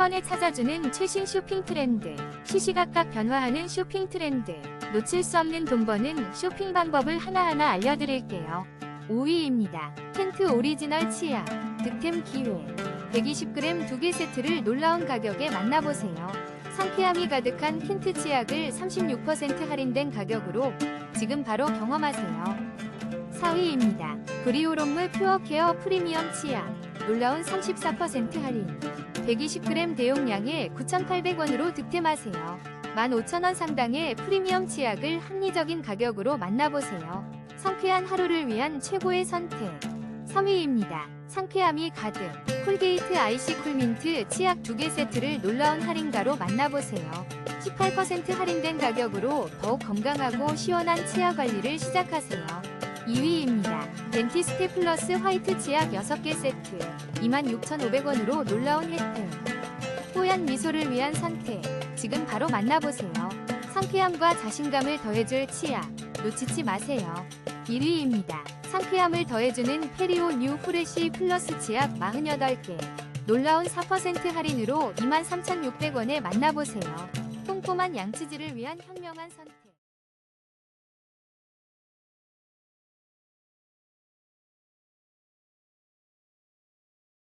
번에 찾아주는 최신 쇼핑 트렌드. 시시각각 변화하는 쇼핑 트렌드. 놓칠 수 없는 돈 버는 쇼핑 방법을 하나하나 알려드릴게요. 5위입니다. 텐트 오리지널 치약. 득템 기회. 120g 두 개 세트를 놀라운 가격에 만나보세요. 상쾌함이 가득한 틴트 치약을 36% 할인된 가격으로 지금 바로 경험하세요. 4위입니다. 브리오롬물 퓨어 케어 프리미엄 치약. 놀라운 34% 할인. 120g 대용량에 9,800원으로 득템하세요. 15,000원 상당의 프리미엄 치약을 합리적인 가격으로 만나보세요. 상쾌한 하루를 위한 최고의 선택. 3위입니다. 상쾌함이 가득. 콜게이트 아이시 쿨민트 치약 2개 세트를 놀라운 할인가로 만나보세요. 18% 할인된 가격으로 더욱 건강하고 시원한 치아 관리를 시작하세요. 2위입니다. 덴티스테 플러스 화이트 치약 6개 세트 26,500원으로 놀라운 혜택 뽀얀 미소를 위한 선택 지금 바로 만나보세요. 상쾌함과 자신감을 더해줄 치약 놓치지 마세요. 1위입니다. 상쾌함을 더해주는 페리오 뉴 후레쉬 플러스 치약 48개 놀라운 4% 할인으로 23,600원에 만나보세요. 꼼꼼한 양치질을 위한 현명한 선택